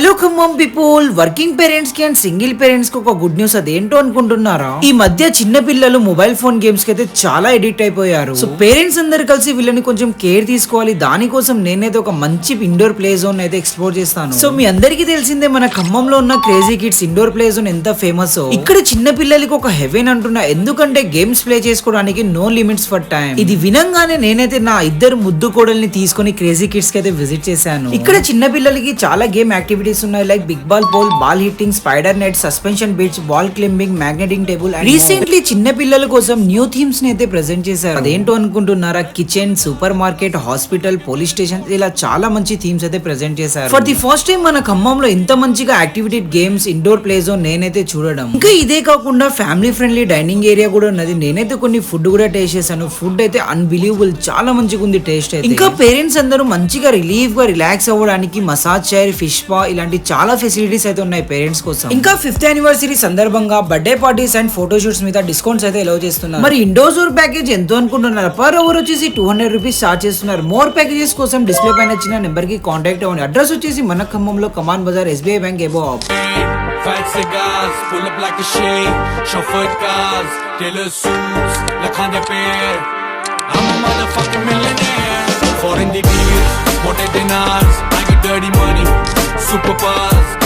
Hello Khammam people working పేరెంట్స్కి and single పేరెంట్స్కి ఒక గుడ్ న్యూస్ అదేంటో అనుకుంటున్నారా? ఈ మధ్య చిన్న పిల్లలు మొబైల్ ఫోన్ గేమ్స్కి అయితే చాలా ఎడిక్ట్ అయిపోయారు. సో పేరెంట్స్ అందరు కలిసి వీళ్ళని కొంచెం కేర్ తీసుకోవాలి. దానికోసం నేనైతే ఒక మంచి ఇండోర్ ప్లే జోన్ అయితే ఎక్స్ప్లోర్ చేస్తాను. సో మీ అందరికీ తెలిసిందే మన ఖమ్మంలో ఉన్న crazy kids indoor play zone ఎంత ఫేమస్? ఇక్కడ చిన్న పిల్లలకి ఒక హెవెన్ అంటున్నా. ఎందుకంటే గేమ్స్ ప్లే చేసుకోవడానికి నో లిమిట్స్ ఫర్ టైం. ఇది వినంగానే నేనైతే నా ఇద్దరు ముద్దు కోడల్ని తీసుకొని క్రేజీ కిడ్స్కి అయితే విజిట్ చేశాను. ఇక్కడ చిన్న పిల్లలకి చాలా గేమ్ యాక్టివిటీస్ ఉన్నాయి like big ball pole ball hitting spider net suspension beach ball climbing magnetic table recently చిన్న పిల్లల కోసం న్యూ థీమ్స్ని అయితే ప్రెజెంట్ చేశారు. అదేంటో అనుకుంటున్నారా? Kitchen supermarket hospital police station ఇలా చాలా మంచి థీమ్స్ అయితే ప్రెజెంట్ చేశారు. ఫర్ ది ఫస్ట్ టైం మన ఖమ్మంలో ఇంత మంచిగా activity games indoor play zone నేనైతే చూడడం. ఇంకా ఇదే కాకుండా ఫ్యామిలీ ఫ్రెండ్లీ డైనింగ్ ఏరియా కూడా ఉన్నది. నేనైతే కొన్ని ఫుడ్ కూడా టేస్ట్ చేశాను. ఫుడ్ అయితే అన్బిలీవబుల్ చాలా మంచిగా ఉంది టేస్ట్ అయితే. ఇంకా పేరెంట్స్ అందరూ మంచిగా రిలీఫ్గా రిలాక్స్ అవ్వడానికి మసాజ్ చైర్ ఫిష్ స్పా ఇలాంటి చాలా ఫెసిలిటీస్ అయితే ఉన్నాయి పేరెంట్స్ కోసం ఇంకా ఫిఫ్త్ యానివర్సరీ సందర్భంగా birthday parties and photo shoots మీద డిస్కౌంట్స్ అయితే ఎలవ్ చేస్తున్నారు మరి ఇండోర్ జోర్ ప్యాకేజ్ ఎంతో అనుకుంటున్నారు పర్ అవర్ వచ్చేసి టూ హండ్రెడ్ రూపీస్ చార్జ్ చేస్తున్నారు మోర్ ప్యాకేజెస్ కోసం డిస్ప్లే పైన వచ్చిన నెంబర్కి కాంటాక్ట్ అవ్వండి అడ్రస్ వచ్చేసి మన ఖమ్మంలో Kaman Bazar SBI bank above Five cigars, pull up like a shade. Chauffeur cars, tailor suits, lakhande pair. I'm a motherfucking millionaire. copas